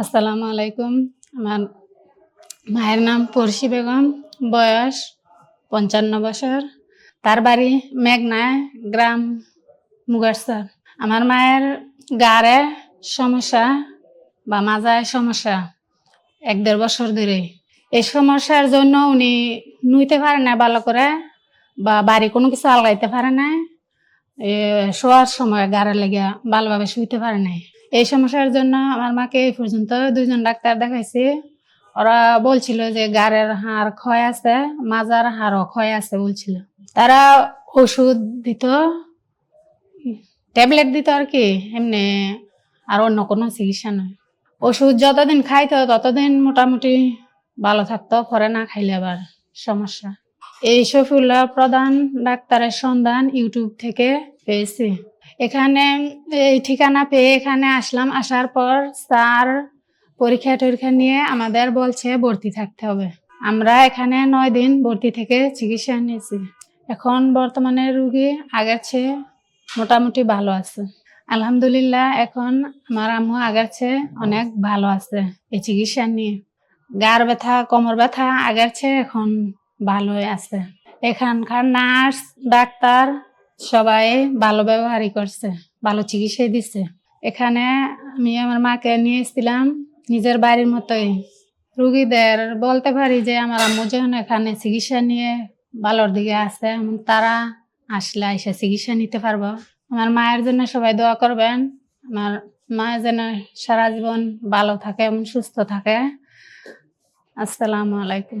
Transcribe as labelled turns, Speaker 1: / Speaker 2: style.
Speaker 1: আসসালামু আলাইকুম। আমার মায়ের নাম পড়শি বেগম, বয়স পঞ্চান্ন বছর। তার বাড়ি মেঘনায় গ্রাম মুগারসার আমার মায়ের গাড়ে সমস্যা বা মাজায় সমস্যা এক দেড় বছর ধরে এই সমস্যার জন্য উনি নুইতে পারে না ভালো করে বা বাড়ি কোনো কিছু আলগাইতে পারে না। শোয়ার সময় গাড়ে লেগে ভালোভাবে শুইতে পারে নাই। এই সমস্যার জন্য আমার মাকে এই পর্যন্ত দুজন ডাক্তার দেখাইছি। ওরা বলছিল যে গাড়ের হাড় ক্ষয় আছে, মাজার হাড়ও ক্ষয় আছে বলছিল। তারা ওষুধ দিত, ট্যাবলেট দিত আর কি, এমনি আর অন্য কোনো চিকিৎসা নয়। ওষুধ যতদিন খাইতো, ততদিন মোটামুটি ভালো থাকতো, পরে না খাইলে আবার সমস্যা। এই শফিউল্লাহ প্রধান ডাক্তারের সন্ধান ইউটিউব থেকে পেয়েছি। এখানে, এই ঠিকানা পেয়ে এখানে আসলাম। আসার পর স্যার পরীক্ষা টরীক্ষা নিয়ে আমাদের বলছে ভর্তি থাকতে হবে। আমরা এখানে নয় দিন ভর্তি থেকে চিকিৎসা নিয়েছি। এখন বর্তমানে রুগী আগের চেয়ে মোটামুটি ভালো আছে। আলহামদুলিল্লাহ, এখন আমার আম্মু আগের চেয়ে অনেক ভালো আছে এই চিকিৎসা নিয়ে। গার ব্যথা, কোমর ব্যথা আগের চেয়ে এখন ভালোই আছে। এখানকার নার্স, ডাক্তার সবাই ভালো ব্যবহারই করছে, ভালো চিকিৎসাই দিচ্ছে। এখানে আমি আমার মাকে নিয়ে এসেছিলাম, নিজের বাড়ির মতোই। রুগীদের বলতে পারি যে আমার আম্মু যখন এখানে চিকিৎসা নিয়ে ভালোর দিকে আছে এমন তারা আসলে এসে চিকিৎসা নিতে পারব। আমার মায়ের জন্য সবাই দোয়া করবেন। আমার মা যেন সারা জীবন ভালো থাকে এবং সুস্থ থাকে। আসসালামু আলাইকুম।